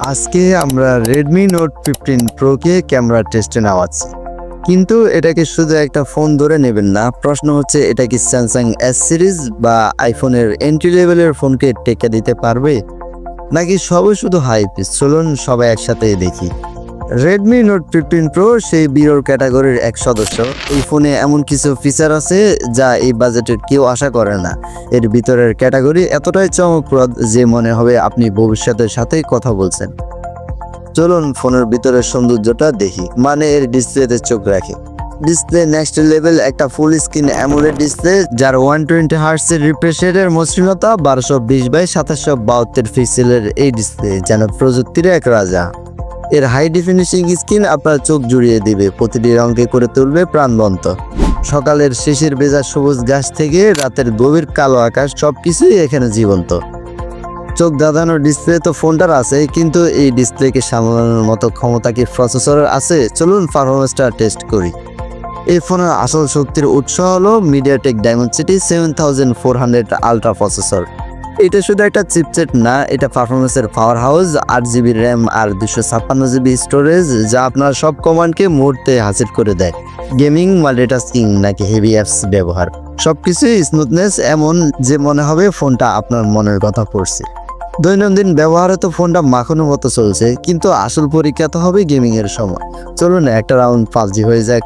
আজকে আমরা Redmi note fifteen প্রোকে ক্যামেরা টেস্টে নেওয়াচ্ছি কিন্তু এটাকে শুধু একটা ফোন ধরে নেবেন না, প্রশ্ন হচ্ছে এটা কি স্যামসাং এস সিরিজ বা আইফোনের এন্ট্রি লেভেলের ফোনকে টেকে দিতে পারবে? নাকি সবই শুধু হাইপ চলুন সবাই একসাথে দেখি। রেডমি নোট ফিফটিন প্রো সেই বিরোর ক্যাটাগরির এক সদস্য। এই ফোনে এমন কিছু ফিচার আছে যা এই বাজেটের কেউ আশা করে না। এর ভিতরের ক্যাটাগরি এতটাই চমকপ্রদ যে মনে হবে আপনি ভবিষ্যতের সাথে কথা বলছেন। চলুন ফোনের ভিতরের সৌন্দর্যটা দেখি। মানে এর ডিসপ্লেতে চোখ রাখে। ডিসপ্লে নেক্সট লেভেল একটা ফুল স্ক্রিন অ্যামোলেড ডিসপ্লে যার ওয়ান টোয়েন্টি হার্সের রিফ্রেশ মসৃণতা বারোশো বিশ বাই সাতাশশো বাহাত্তর পিক্সেলের এই ডিসপ্লে যেন প্রযুক্তির এক রাজা। এর হাই ডিফিনিশিং স্ক্রিন আপনার চোখ জুড়িয়ে দিবে। প্রতিটি রঙকে করে তুলবে প্রাণবন্ত। সকালের শেষের বেজা সবুজ গাছ থেকে রাতের গভীর কালো আকাশ সব কিছুই এখানে জীবন্ত। চোখ দাদানোর ডিসপ্লে তো ফোনটার আছে কিন্তু এই ডিসপ্লেকে সামলানোর মতো ক্ষমতা কি প্রসেসর আছে? চলুন পারফরমেন্সটা টেস্ট করি। এই ফোনের আসল শক্তির উৎস হলো MediaTek Dimensity seven thousand four hundred ultra processor এটা শুধু একটা চিপসেট না, এটা পারফরমেন্সের পাওয়ার হাউস আট জিবি র্যাম আর দুশো ছাপ্পান্ন জিবি স্টোরেজ যা আপনার সব কমান্ডকে মুহূর্তে হাসিল করে দেয়। গেমিং মাল্টিটাস্কিং নাকি হেভি অ্যাপস ব্যবহার। সবকিছুই স্মুথনেস এমন যে মনে হবে ফোনটা আপনার মনের কথা পড়ছে। দৈনন্দিন ব্যবহারে তো ফোনটা মাখনের মতো চলছে, কিন্তু আসল পরীক্ষা তো হবে গেমিং এর সময়। চলুন একটা রাউন্ড পাবজি হয়ে যাক।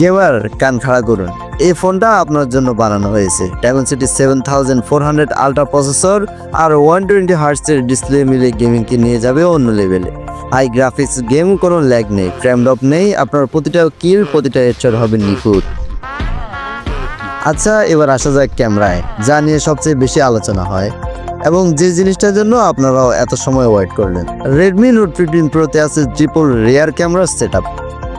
গেমার কান খাড়া করুন। এই ফোনটা আপনার জন্য বানানো হয়েছে। Dimensity seven thousand four hundred ultra processor আর ওয়ান টোয়েন্টি হার্টসের ডিসপ্লে মিলে গেমিংকে নিয়ে যাবে অন্য লেভেলে হাই গ্রাফিক্স গেম কোনো ল্যাগ নেই ফ্রেম ড্রপ নেই, আপনার প্রতিটা কিল প্রতিটা হেডশট হবে নিখুঁত। আচ্ছা এবার আসা যাক ক্যামেরায়, যা নিয়ে সবচেয়ে বেশি আলোচনা হয়। এবং যে জিনিসটার জন্য আপনারাও এত সময় ওয়েট করলেন। রেডমি নোট ফিফটিন প্রোতে আছে triple rear camera set up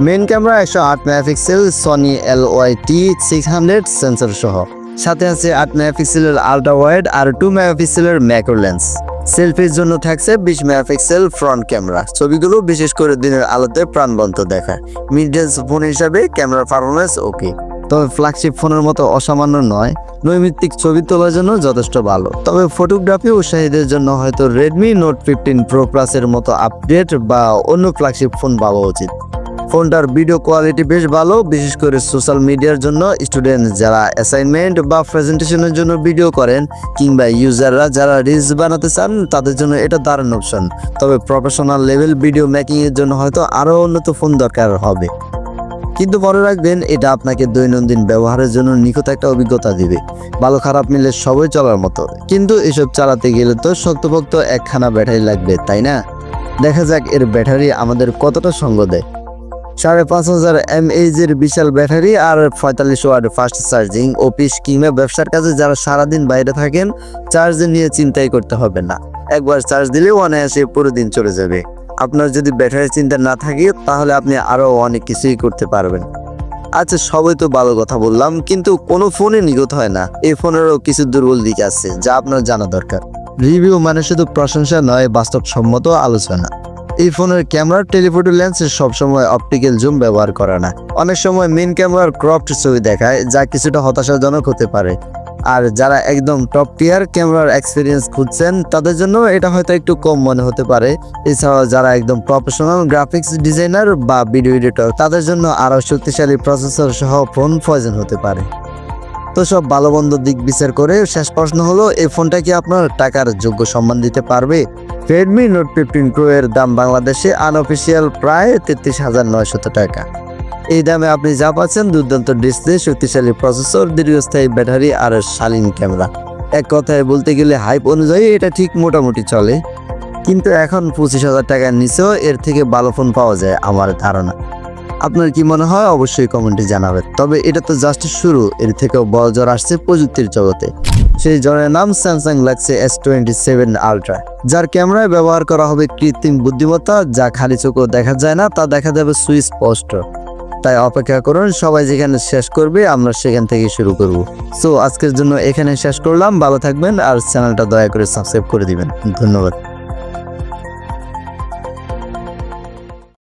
main camera একশো আট megapixel Sony L Y T six hundred sensor সহ। সাথে আছে আট মেগাপিক্সেলের আল্ট্রা ওয়াইড আর টু মেগাপিক্সেলের ম্যাক্রো লেন্স সেলফির জন্য থাকছে বিশ মেগাপিক্সেল ফ্রন্ট ক্যামেরা ছবিগুলো বিশেষ করে দিনের আলোতে প্রাণবন্ত দেখায়। মিড রেঞ্জ ফোন হিসাবে ক্যামেরার পারফরমেন্স ওকে তবে ফ্ল্যাগশিপ ফোনের মতো অসামান্য নয়। নৈমিত্তিক ছবি তোলার জন্য যথেষ্ট ভালো। তবে ফটোগ্রাফি উৎসাহীদের জন্য হয়তো রেডমি নোট ফিফটিন প্রো প্লাসের মতো আপডেট বা অন্য ফ্ল্যাগশিপ ফোন পাওয়া উচিত। ফোনটার ভিডিও কোয়ালিটি বেশ ভালো, বিশেষ করে সোশ্যাল মিডিয়ার জন্য স্টুডেন্ট যারা অ্যাসাইনমেন্ট বা প্রেজেন্টেশনের জন্য ভিডিও করেন কিংবা ইউজাররা যারা রিলস বানাতে চান, তাদের জন্য এটা দারুণ অপশন তবে প্রফেশনাল লেভেল ভিডিও মেকিংয়ের জন্য হয়তো আরও উন্নত ফোন দরকার হবে। কিন্তু মনে রাখবেন, এটা আপনাকে দৈনন্দিন ব্যবহারের জন্য নিখুঁত একটা অভিজ্ঞতা দিবে। ভালো খারাপ মিলে সবই চলার মতো। কিন্তু এসব চালাতে গেলে তো শক্তপোক্ত একখানা ব্যাটারি লাগবে, তাই না? দেখা যাক এর ব্যাটারি আমাদের কতটা সঙ্গ দেয়। সাড়ে পাঁচ হাজার এমএইচ এর বিশাল ব্যাটারি আর পঁয়তাল্লিশ ওয়াট ফাস্ট চার্জিং। অফিস কিংবা ব্যবসার কাজে যারা সারাদিন বাইরে থাকেন, চার্জ নিয়ে চিন্তাই করতে হবে না। একবার চার্জ দিলেও অনায়াসে পুরো দিন চলে যাবে। আপনার যদি ব্যাটারির চিন্তা না থাকে, তাহলে আপনি আরও অনেক কিছুই করতে পারবেন। আচ্ছা সবাই তো ভালো কথা বললাম, কিন্তু কোনো ফোনে নিগত হয় না। এই ফোনেরও কিছু দুর্বল দিক আছে, যা আপনার জানা দরকার। রিভিউ মানে শুধু প্রশংসা নয়, বাস্তবসম্মত আলোচনা। এই ফোনের ক্যামেরার টেলিফোটো লেন্স সবসময় অপটিক্যাল জুম ব্যবহার করে না। অনেক সময় মেন ক্যামেরার ক্রপড ছবি দেখায়, যা কিছুটা হতাশাজনক হতে পারে। আর যারা একদম টপ টিয়ার ক্যামেরার এক্সপিরিয়েন্স খুঁজছেন, তাদের জন্য এটা হয়তো একটু কম মনে হতে পারে। এছাড়াও যারা একদম প্রফেশনাল গ্রাফিক্স ডিজাইনার বা ভিডিও এডিটর তাদের জন্য আরও শক্তিশালী প্রসেসর সহ ফোন প্রয়োজন হতে পারে। তো সব ভালো মন্দ দিক বিচার করে শেষ প্রশ্ন হলো, এই ফোনটা কি আপনার টাকার যোগ্য সম্মান দিতে পারবে? রেডমি নোট ফিফটিন প্রো এর দাম বাংলাদেশে আনঅফিসিয়াল প্রায় তেত্রিশ হাজার নয়শত টাকা। এই দামে আপনি যা পাচ্ছেন, দুর্দান্ত ডিসপ্লে শক্তিশালী প্রসেসর দীর্ঘস্থায়ী ব্যাটারি আর শালীন ক্যামেরা। এক কথায় বলতে গেলে হাইপ অনুযায়ী এটা ঠিক মোটামুটি চলে। কিন্তু এখন পঁচিশ হাজার টাকার নিচেও এর থেকে ভালো ফোন পাওয়া যায় আমার ধারণা। আপনার কি মনে হয় অবশ্যই কমেন্টে জানাবেন। তবে এটা তো জাস্ট শুরু, এর থেকেও বড় জ্বর আসছে প্রযুক্তির জগতে। সেই জ্বরের নাম স্যামসাং লাগছে এস টোয়েন্টি সেভেন আলট্রা যার ক্যামেরায় ব্যবহার করা হবে কৃত্রিম বুদ্ধিমত্তা, যা খালি চোখেও দেখা যায় না, তা দেখা যাবে সুস্পষ্ট তাই অপেক্ষা করুন, সবাই যেখানে শেষ করবে, আমরা সেখান থেকে শুরু করব। সো আজকের জন্য এখানে শেষ করলাম, ভালো থাকবেন, আর চ্যানেলটা দয়া করে সাবস্ক্রাইব করে দিবেন। ধন্যবাদ।